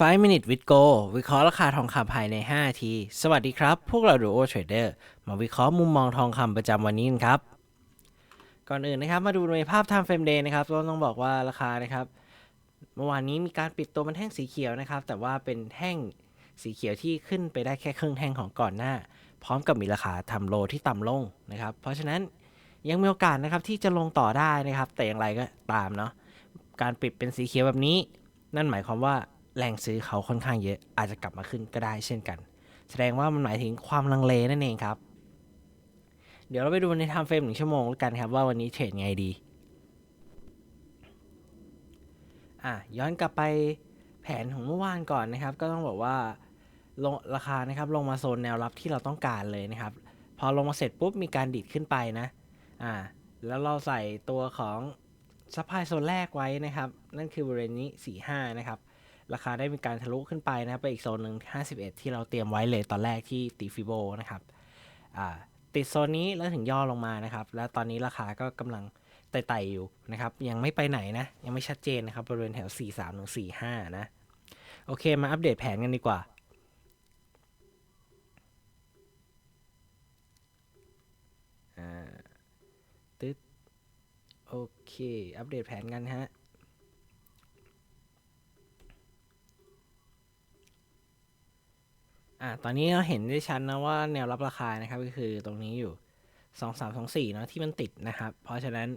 5 minute with go วิเคราะห์ราคาทองคำภายใน 5 นาที สวัสดีครับ พวกเราดูโอเทรดเดอร์มาวิเคราะห์มุมมองทองคำประจำวันนี้กันครับ ก่อนอื่นนะครับ มาดูในภาพ time frame day นะครับต้องบอกว่าราคานะครับ เมื่อวานนี้มีการปิดตัวเป็นแท่งสีเขียวนะครับ แต่ว่าเป็นแท่งสีเขียวที่ขึ้นไปได้แค่ครึ่งแท่งของก่อนหน้า พร้อมกับมีราคาทำโลที่ต่ำลงนะครับ เพราะฉะนั้นยังมีโอกาสนะครับที่จะลงต่อได้นะครับ แต่อย่างไรก็ตามเนาะการปิดเป็นสีเขียวแบบนี้ นั่นหมายความว่า แรงซื้อเขาค่อนข้างเยอะ อาจจะกลับมาขึ้นก็ได้เช่นกัน แสดงว่ามันหมายถึงความลังเลนั่นเองครับ เดี๋ยวเราไปดูในไทม์เฟรมหนึ่งชั่วโมงแล้วกันครับว่าวันนี้เทรดไงดีอะย้อนกลับไปแผนของเมื่อวานก่อนนะครับ ก็ต้องบอกว่าลงราคานะครับลงมาโซนแนวรับที่เราต้องการเลยนะครับ พอลงมาเสร็จปุ๊บมีการดิดขึ้นไปนะอ่าแล้วเราใส่ตัวของซัพพลายโซนแรกไว้นะครับ นั่นคือบริเวณนี้ 45 นะครับ ราคาได้มีการทะลุขึ้นไปนะไปอีกโซนหนึ่ง51 ที่เราเตรียมไว้เลยตอนแรกที่ตีฟิโบนะครับติดโซนนี้แล้วถึงย่อลงมานะครับ แล้วตอนนี้ราคาก็กำลังไต่ๆอยู่นะครับ ยังไม่ไปไหนนะ ยังไม่ชัดเจนนะครับบริเวณแถว 43ถึง45 นะ โอเคมาอัปเดตแผนกันดีกว่าอ่าตึ๊ดโอเค อัปเดตแผนกันฮะ อ่าตอนนี้เราเห็นได้ชัดนนะว่าแนวรับราคานะครับก็คือตรงนี้อยู่ 2 3 2 4เนอะที่มันติดนะครับ เพราะฉะนั้น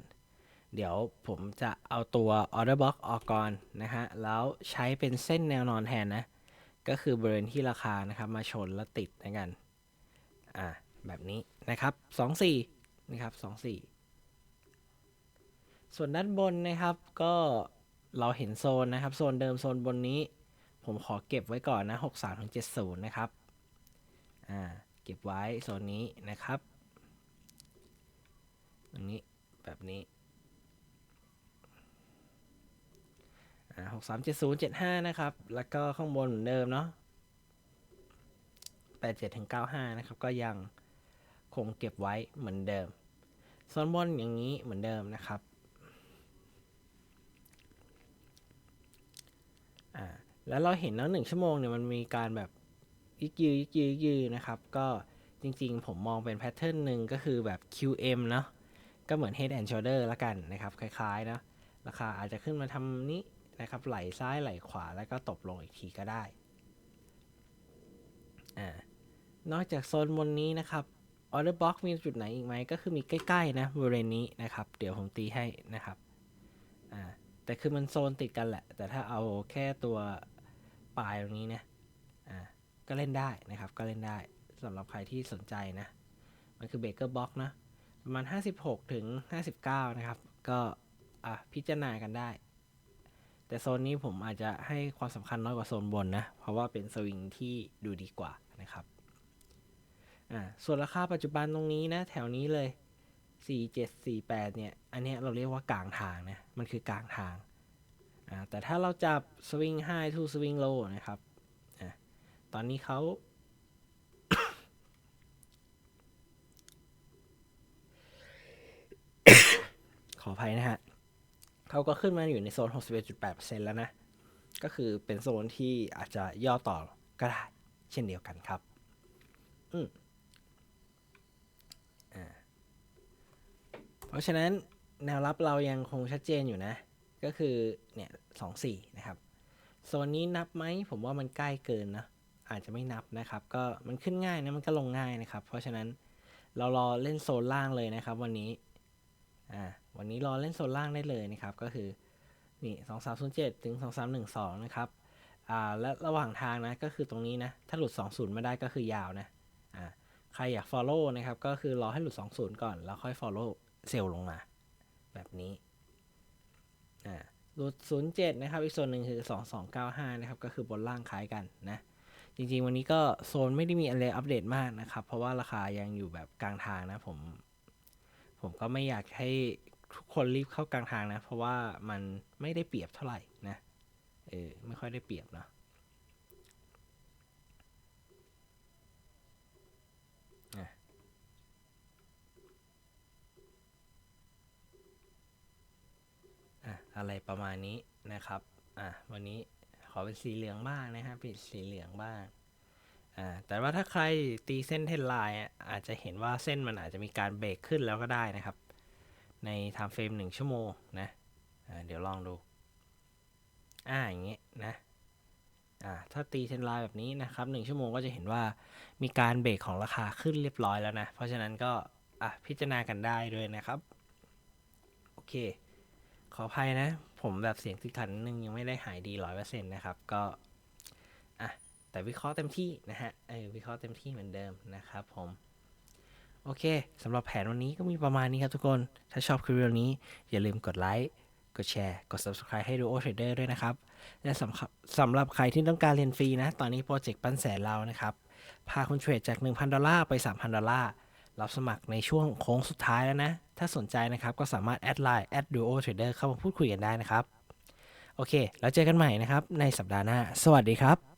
เดี๋ยวผมจะเอาตัว order box ออกก่อนนะฮะ แล้วใช้เป็นเส้นแนวนอนแทนนะ ก็คือบริเวณที่ราคานะครับมาชนแล้วติดนะกัน อ่าแบบนี้นะครับ 24 นะครับ 24 ส่วนด้านบนนะครับก็เราเห็นโซนนะครับ โซนเดิมโซนบนนี้ ผมขอเก็บไว้ก่อนนะ63ถึง70 นะครับ อ่า เก็บไว้โซนนี้นะครับตรงนี้แบบนี้อ่า63 70 75นย์เจ็ดห้านะครับ แล้วก็ข้างบนเหมือนเดิมเนาะ87ถึง95นะครับ ก็ยังคงเก็บไว้เหมือนเดิมโซนบนอย่างนี้เหมือนเดิมนะครับ อ่า แล้วเราเห็นแล้วหนึ่งชั่วโมงเนี่ยมันมีการแบบยิกยือยิกยือยิกยือนะครับ ก็จริงๆ ผมมองเป็นแพทเทิร์นหนึ่งก็คือแบบ QM เนาะก็เหมือน Head and Shoulder ละกันนะครับ คล้ายๆนะราคาอาจจะขึ้นมาทำนี้นะครับ ไหลซ้ายไหลขวาแล้วก็ตบลงอีกทีก็ได้อ่านอกจากโซนบนนี้นะครับ Order Box มีจุดไหนอีกไหมก็คือมีใกล้ๆนะบริเวณนี้นะครับ เดี๋ยวผมตีให้นะครับอ่าแต่คือมันโซนติดกันแหละ แต่ถ้าเอาแค่ตัว ปลายตรงนี้เนี่ยอ่าก็เล่นได้นะครับ ก็เล่นได้สำหรับใครที่สนใจนะ มันคือเบเกอร์บ็อกนะประมาณ 56 ถึง 59 นะครับ ก็อะพิจารณากันได้ แต่โซนนี้ผมอาจจะให้ความสำคัญน้อยกว่าโซนบนนะ เพราะว่าเป็นสวิงที่ดูดีกว่านะครับอ่าส่วนราคาปัจจุบันตรงนี้นะ แถวนี้เลย 4748 เนี่ย อันเนี้ยเราเรียกว่ากลางทางนะ มันคือกลางทาง แต่ถ้าเราจับ swing high to swing low นะครับอตอนนี้เขาขออภัยนะฮะเขาก็ขึ้นมาอยู่ในโซน 61.8%แล้วนะ ก็คือเป็นโซนที่อาจจะย่อต่อก็ได้เช่นเดียวกันครับ อืมเพราะฉะนั้นแนวรับเรายังคงชัดเจนอยู่นะ ก็คือเนี่ยสองสี่นะครับโซนนี้นับไหมผมว่ามันใกล้เกินนะอาจจะไม่นับนะครับ ก็มันขึ้นง่ายนะมันก็ลงง่ายนะครับ เพราะฉะนั้นเรารอเล่นโซนล่างเลยนะครับ วันนี้อ่าวันนี้รอเล่นโซนล่างได้เลยนะครับ ก็คือนี่สองสามศูนย์เจ็ดถึงสองสามหนึ่งสองนะครับอ่าและระหว่างทางนะก็คือตรงนี้นะถ้าหลุดสองศูนย์มาได้ก็คือยาวนะอ่าใครอยาก follow นะครับก็คือรอให้หลุดสองศูนย์ก่อน แล้วค่อย follow เซลลงมา แบบนี้ อ่าหลุดศูนย์เจ็ดนะครับ อีกโซนหนึ่งคือสองสองเก้าห้านะครับ ก็คือบนล่างคล้ายกันนะ จริงๆ วันนี้ก็โซนไม่ได้มีอะไรอัปเดตมากนะครับ เพราะว่าราคายังอยู่แบบกลางทางนะผม ผมก็ไม่อยากให้ทุกคนรีบเข้ากลางทางนะ เพราะว่ามันไม่ได้เปรียบเท่าไหร่นะ เออ ไม่ค่อยได้เปรียบเนาะ อะไรประมาณนี้นะครับ อะวันนี้ขอเป็นสีเหลืองบ้างนะครับปิดสีเหลืองบ้าง อ่า แต่ว่าถ้าใครตีเส้นเทนไลน์อาจจะเห็นว่าเส้นมันอาจจะมีการเบรกขึ้นแล้วก็ได้นะครับ ในไทม์เฟรมหนึ่งชั่วโมงนะอ่าเดี๋ยวลองดู อ่าอย่างเงี้ยนะ อ่า ถ้าตีเทนไลน์แบบนี้นะครับหนึ่งชั่วโมงก็จะเห็นว่ามีการเบรกของราคาขึ้นเรียบร้อยแล้วนะ เพราะฉะนั้นก็ อะพิจารณากันได้ด้วยนะครับ โอเค ขออภัยนะ ผมแบบเสียงติดขัดนิดนึงยังไม่ได้หายดีร้อยเปอร์เซ็นต์นะครับ ก็อะแต่วิเคราะห์เต็มที่นะฮะเออวิเคราะห์เต็มที่เหมือนเดิมนะครับผมโอเคสำหรับแผนวันนี้ก็มีประมาณนี้ครับทุกคน ถ้าชอบคลิปวิดีโอนี้ อย่าลืมกดไลค์กดแชร์ กด subscribe ให้ Duo Trader ด้วยนะครับ และสำหรับสำหรับใครที่ต้องการเรียนฟรีนะ ตอนนี้โปรเจกต์ปั้นแสนเรานะครับ พาคุณเทรดจาก 1,000 ดอลลาร์ไป 3,000 ดอลลาร์ รับสมัครในช่วงโค้งสุดท้ายแล้วนะ ถ้าสนใจนะครับก็สามารถแอดไลน์ duo trader เข้ามาพูดคุยกันได้นะครับ โอเค แล้วเจอกันใหม่นะครับในสัปดาห์หน้า สวัสดีครับ